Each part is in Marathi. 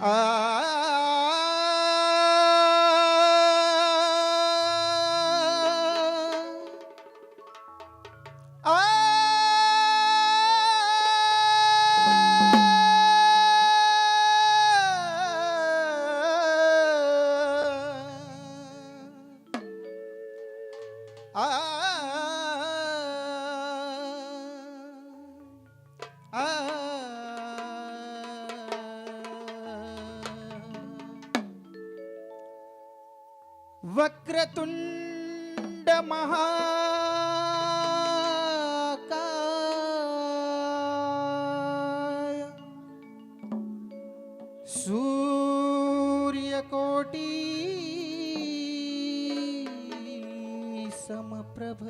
Ah. सूर्यकोटी समप्रभ।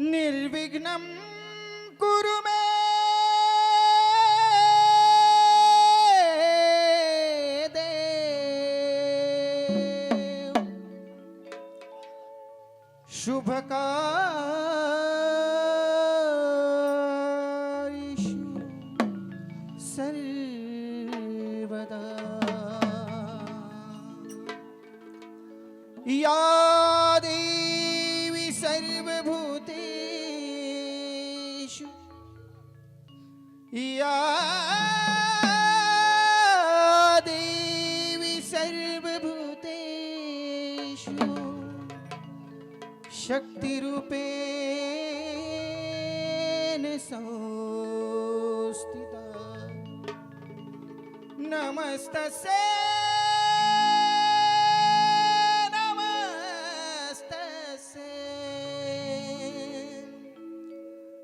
निर्विघ्नम् शक्तिरूपेण संस्थिता। नमस्तसे। नमस्तसे।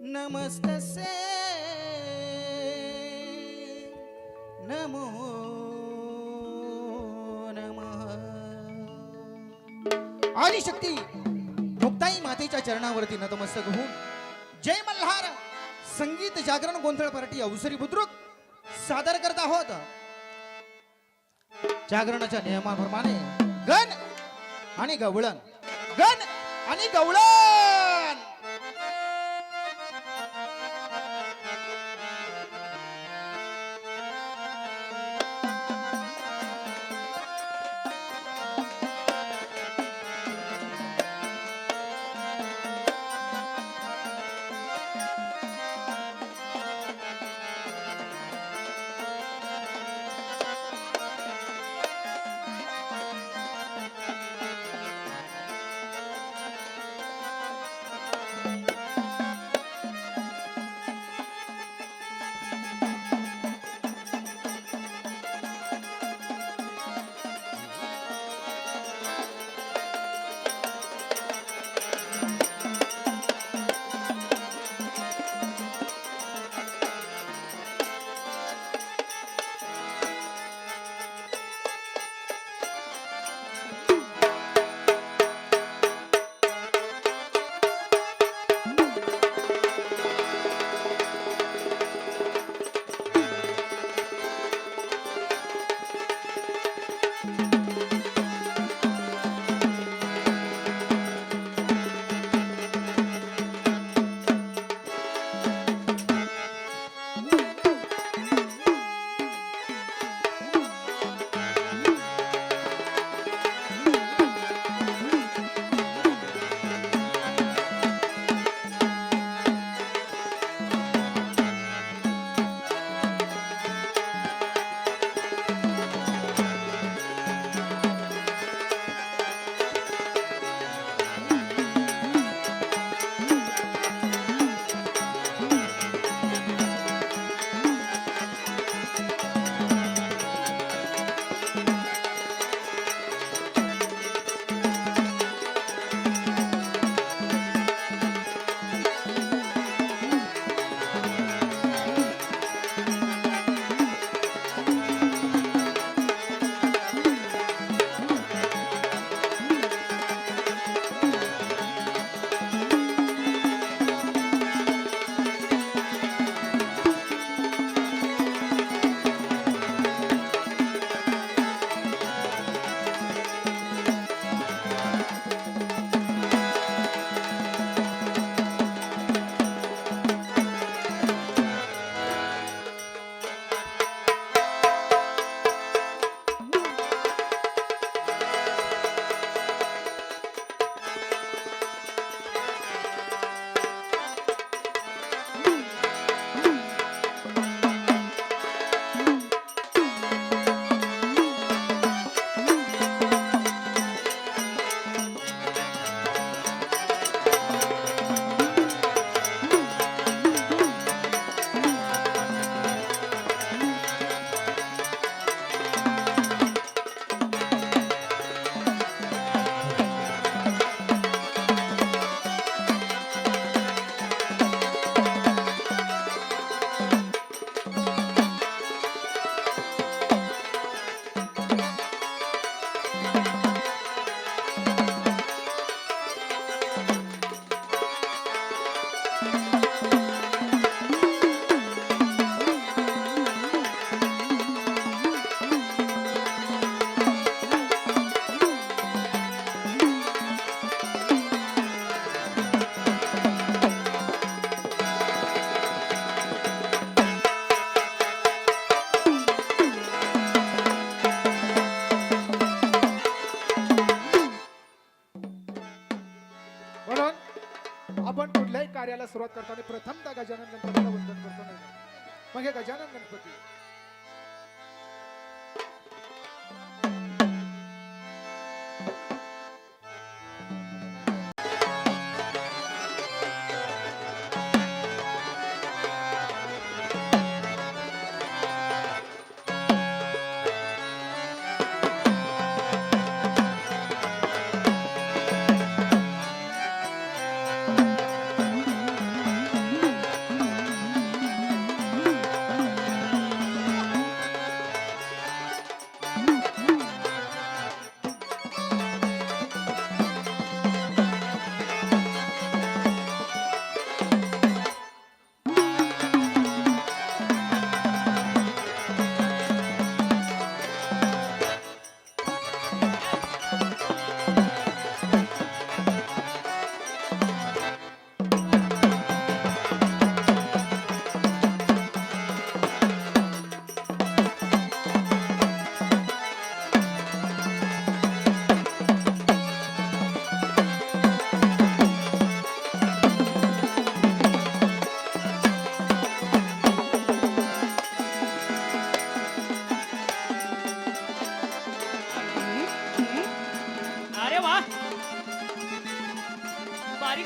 नमस्तसे। नमो नमः। आदिशक्ती। चरणावरती नतमस्तक होऊन जय मल्हार. संगीत जागरण गोंधळ पार्टी अवसरी बुद्रुक सादर करत आहोत. जागरणाच्या नियमाप्रमाणे गण आणि गवळण. गण आणि गवळण!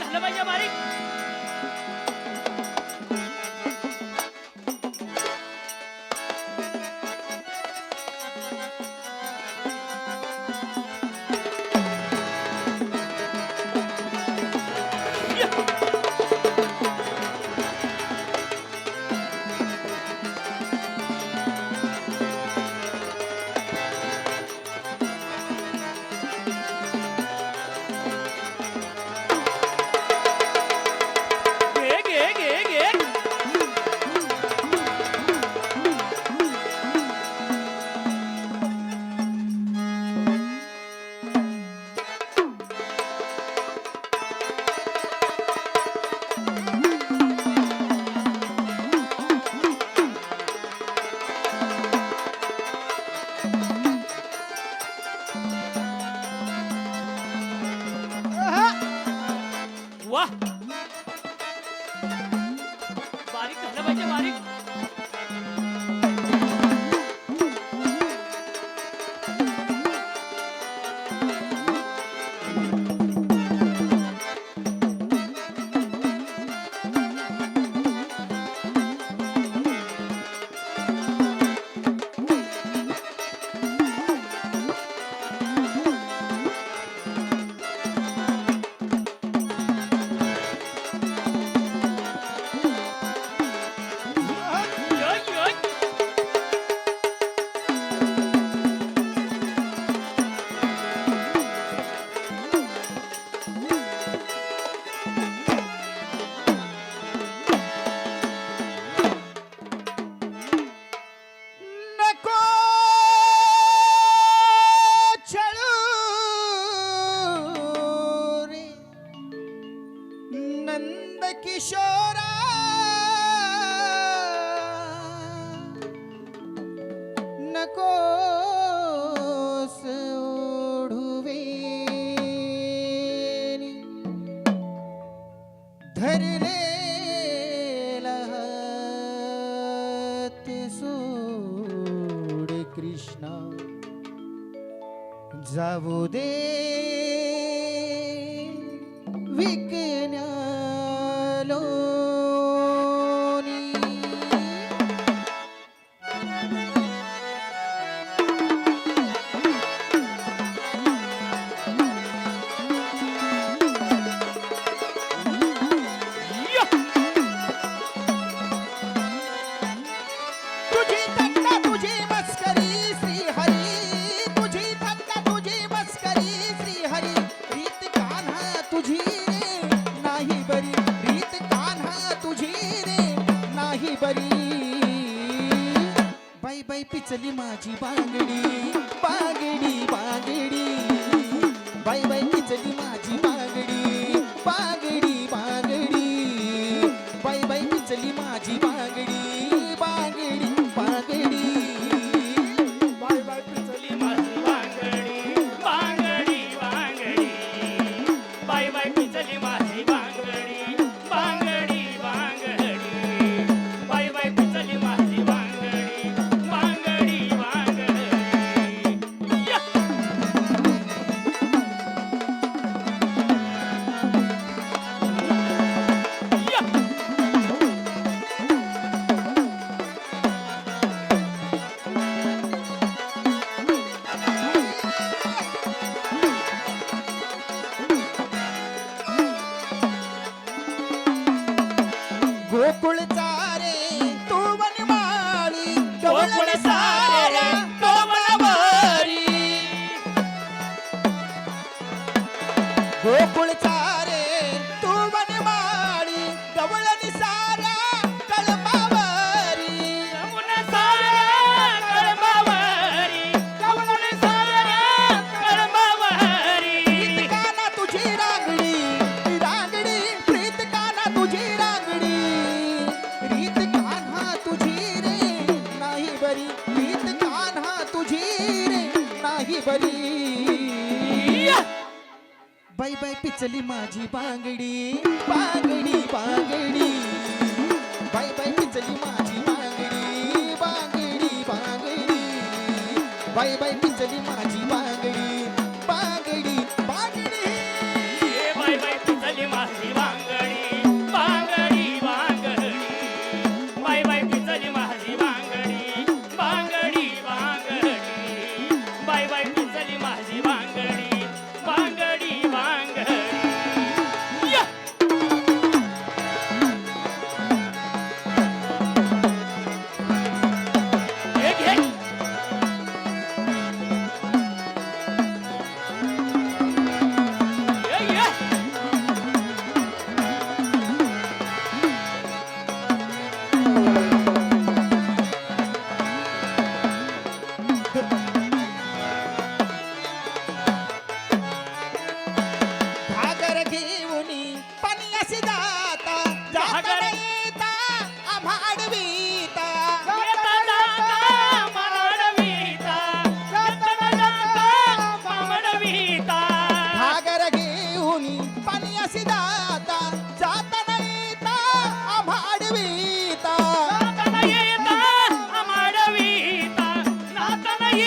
झालं पाहिजे बारीक धरले सोड कृष्णा जाऊ दे पिचली माझी बांगडी बांगडी बांगडी. बाई बाई पिचली माझी बाई बाई पिचली माझी बांगडी. बांगडी बांगडी. बाई बाई पिचली माझी बांगडी. बांगडी बांगडी. बाई बाई पिचली माझी बांगडी.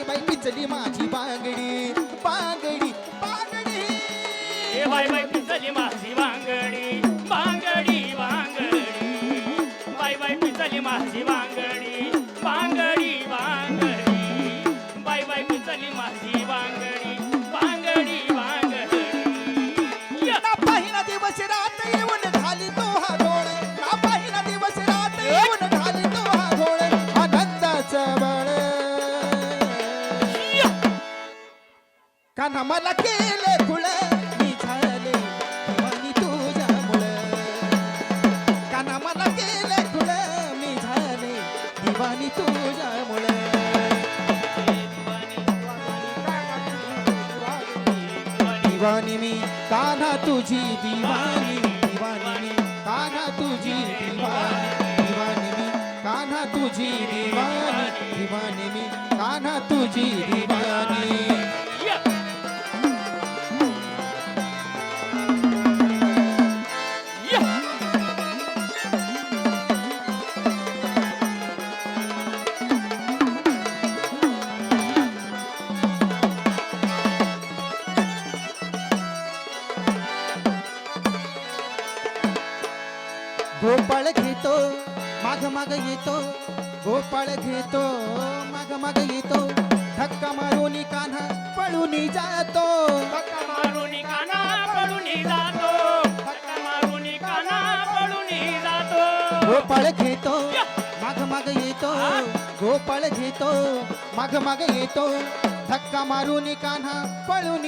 बाई बाई पिचली माझी बांगडी बांगडी बांगडी. ए बाई बाई पिचली माझी बांगडी बांगडी बांगडी. बाई बाई पिचली माझी बांगडी. jamás la.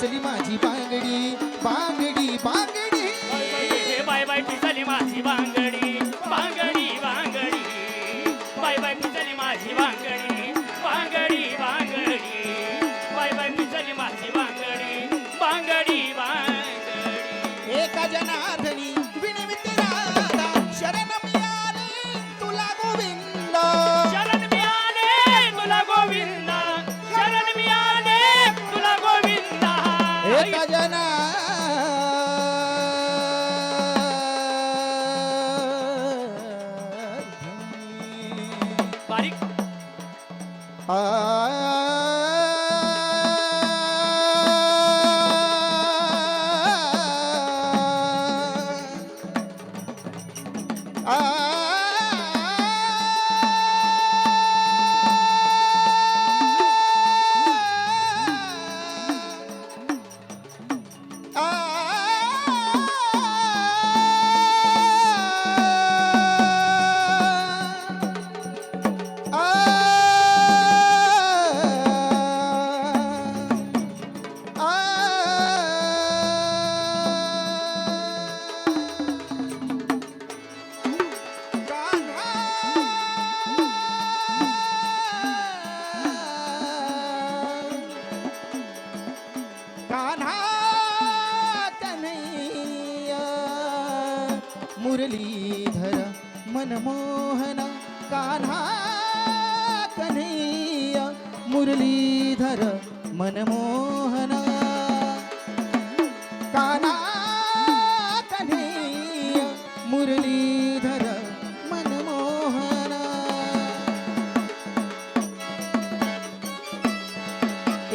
पिचली माझी बांगडी बांगडी बांगडी. हे बाय बाय पिचली माझी बांगडी बांगडी बांगडी. बाय बाय पिचली माझी बांगडी बांगडी बांगडी. बाय बाय पिचली माझी बांगडी बांगडी बांगडी. एका जनाधनी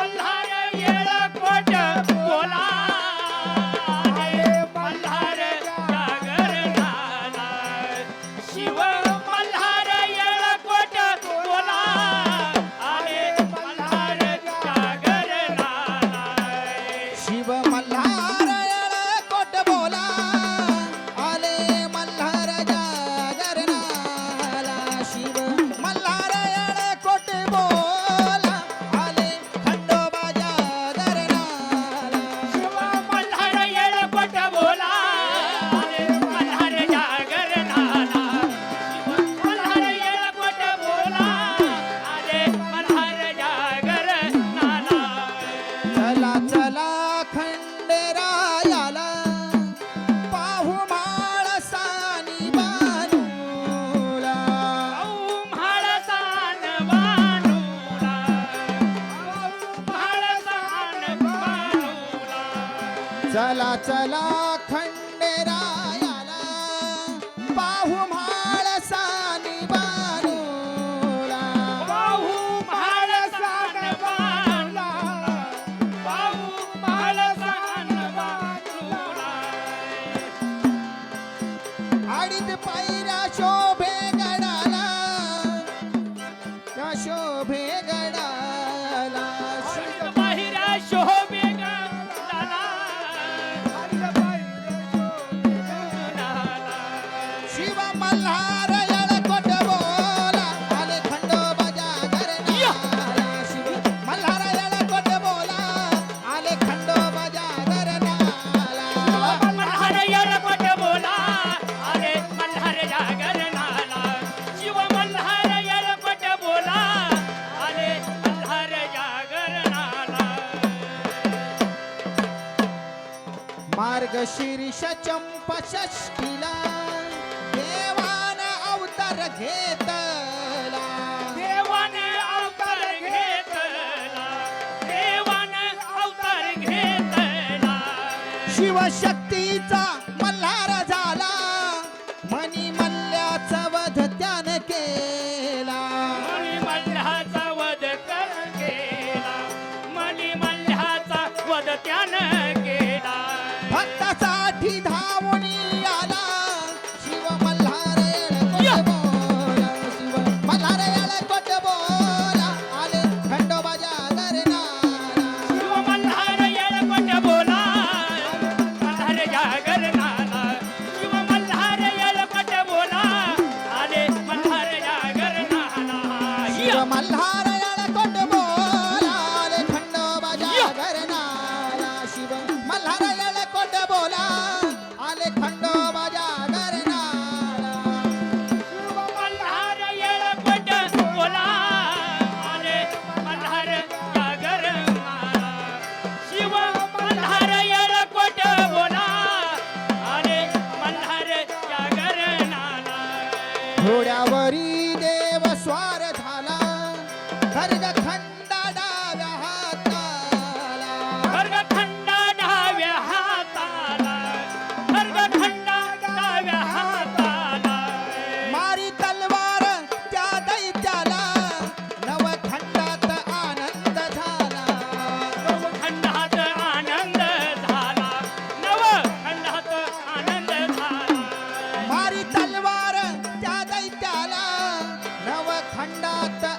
বলহা चला खंडात